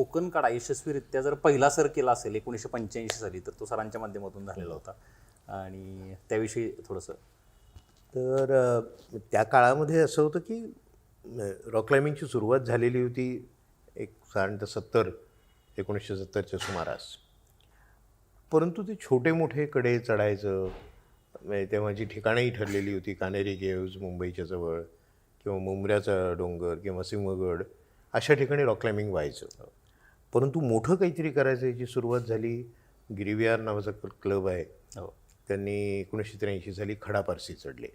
कोकण काढा यशस्वीरित्या जर पहिला सर केला असेल एकोणीसशे पंच्याऐंशी साली तर तो सरांच्या माध्यमातून झालेला होता. आणि त्याविषयी थोडंसं. तर त्या काळामध्ये असं होतं की रॉक क्लाइम्बिंगची सुरुवात झालेली होती एक साधारणतः सत्तर एकोणीसशे सत्तरच्या सुमारास. परंतु ते छोटे मोठे कडे चढायचं म्हणजे तेव्हा जी ठिकाणंही ठरलेली होती कानेरी केव्ज मुंबईच्या जवळ किंवा मुंबऱ्याचा डोंगर किंवा सिंहगड अशा ठिकाणी रॉक क्लाइम्बिंग व्हायचं. परंतु मोठं काहीतरी करायचं याची सुरुवात झाली. गिरविहार नावाचा क्लब आहे. हो. त्यांनी एकोणीसशे त्र्याऐंशी साली खडा पारसी चढले.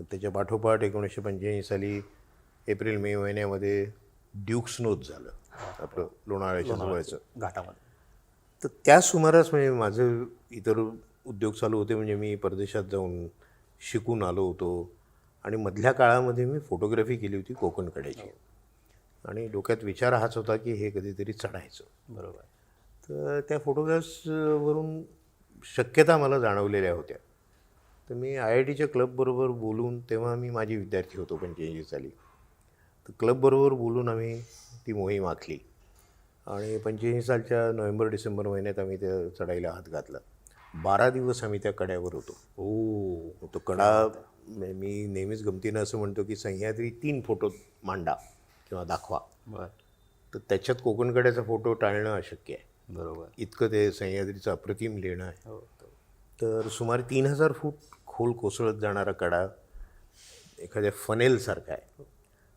मग त्याच्या पाठोपाठ एकोणीसशे पंच्याऐंशी साली एप्रिल मे महिन्यामध्ये ड्यूक स्नोज झालं. आपलं लोणावळ्याच्या जवळचं. घाटामध्ये. तर त्या सुमारास म्हणजे माझं इतर उद्योग चालू होते म्हणजे मी परदेशात जाऊन शिकून आलो होतो. आणि मधल्या काळामध्ये मी फोटोग्राफी केली होती कोकणकड्याची आणि डोक्यात विचार हाच होता की हे कधीतरी चढायचं. बरोबर. तर त्या फोटोग्राफ्सवरून शक्यता मला जाणवलेल्या होत्या. तर मी आय आय टीच्या क्लबबरोबर बोलून तेव्हा मी माझी विद्यार्थी होतो पंच्याऐंशी साली तर क्लबबरोबर बोलून आम्ही ती मोहीम आखली. आणि पंच्याऐंशी सालच्या नोव्हेंबर डिसेंबर महिन्यात आम्ही त्या चढाईला हात घातला. बारा दिवस आम्ही त्या कड्यावर होतो. ओ तो कडा मी नेहमीच गमतीनं असं म्हणतो की सह्याद्री तीन फोटो मांडा. किंवा दाखवा. बर. तर त्याच्यात कोकणकड्याचा फोटो टाळणं अशक्य आहे. बरोबर. इतकं ते सह्याद्रीचं अप्रतिम लेणं आहे. हो हो. तर सुमारे तीन हजार फूट खोल कोसळत जाणारा कडा एखाद्या फनेलसारखा आहे.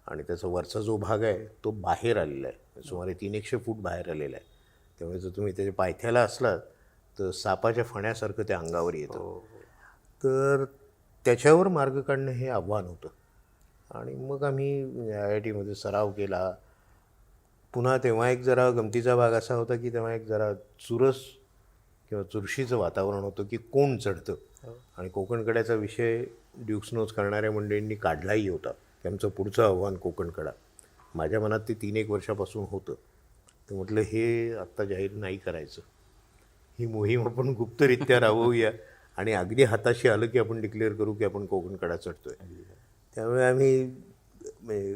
आणि त्याचा वरचा जो भाग आहे तो बाहेर आलेला आहे. सुमारे तीन एकशे फूट बाहेर आलेला आहे. त्यामुळे जर तुम्ही त्याच्या पायथ्याला असलात तर सापाच्या फण्यासारखं ते अंगावर येतं. तर त्याच्यावर मार्ग काढणं हे आव्हान होतं. आणि मग आम्ही आय आय टीमध्ये सराव केला. पुन्हा तेव्हा एक जरा गमतीचा भाग असा होता की तेव्हा एक जरा चुरस किंवा चुरशीचं वातावरण होतं की कोण चढतं. आणि कोकणकड्याचा विषय ड्युक्सनोज करणाऱ्या मंडळींनी काढलाही होता. की आमचं पुढचं आव्हान कोकणकडा. माझ्या मनात ते तीन एक वर्षापासून होतं. तर म्हटलं हे आत्ता जाहीर नाही करायचं. ही मोहीम आपण गुप्तरित्या राबवूया. आणि अगदी हाताशी आलं की आपण डिक्लेअर करू की आपण कोकणकडा चढतोय. त्यामुळे आम्ही म्हणजे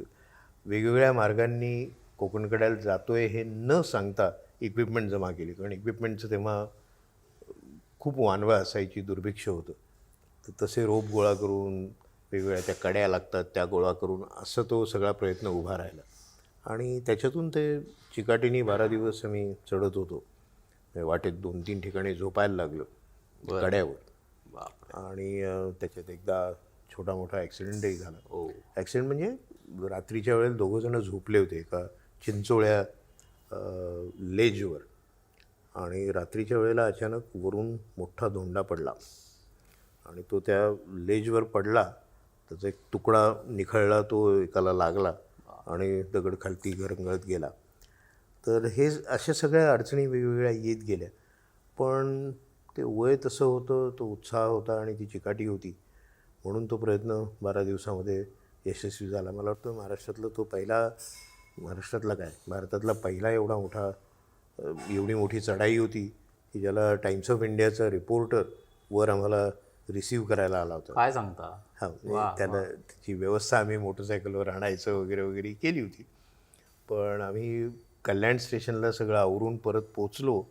वेगवेगळ्या मार्गांनी कोकणकड्याला जातोय हे न सांगता इक्विपमेंट जमा केली कारण इक्विपमेंटचं तेव्हा खूप वानवा असायची दुर्भिक्ष होतं. तर तसे रोप गोळा करून वेगवेगळ्या त्या कड्या लागतात त्या गोळा करून असं तो सगळा प्रयत्न उभा राहिला. आणि त्याच्यातून ते चिकाटीने बारा दिवस आम्ही चढत होतो. म्हणजे वाटेत दोन तीन ठिकाणी झोपायला लागलो कड्यावर आणि त्याच्यात एकदा छोटा मोठा ॲक्सिडेंटही झाला. ओ ॲक्सिडेंट म्हणजे रात्रीच्या वेळेला दोघंजणं झोपले होते एका चिंचोळ्या लेजवर आणि रात्रीच्या वेळेला अचानक वरून मोठा धोंडा पडला. आणि तो त्या लेजवर पडला त्याचा एक तुकडा निखळला तो एकाला लागला आणि दगड खालती घरंगळत गेला. तर हे अशा सगळ्या अडचणी वेगवेगळ्या येत गेल्या. पण ते वय तसं होतं तो उत्साह होता आणि ती चिकाटी होती. म्हणून तो प्रयत्न बारा दिवसामध्ये यशस्वी झाला. मला वाटतं महाराष्ट्रातला तो पहिला महाराष्ट्रातला काय? भारतातला पहिला एवढा मोठा एवढी मोठी चढाई होती की ज्याला टाइम्स ऑफ इंडियाचा रिपोर्टर वर आम्हाला रिसीव्ह करायला आला होता. काय सांगता? हा म्हणजे त्याला त्याची व्यवस्था आम्ही मोटरसायकलवर आणायचं वगैरे वगैरे केली होती. पण आम्ही कल्याण स्टेशनला सगळं आवरून परत पोचलो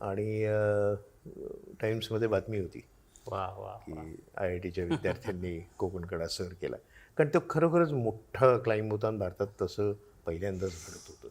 आणि अ, टाइम्समध्ये बातमी होती. की आय आय टीच्या विद्यार्थ्यांनी कोकणकडा सर केला. कारण तो खरोखरच मोठा क्लाइंब होता आणि भारतात तसं पहिल्यांदाच घडत होतं.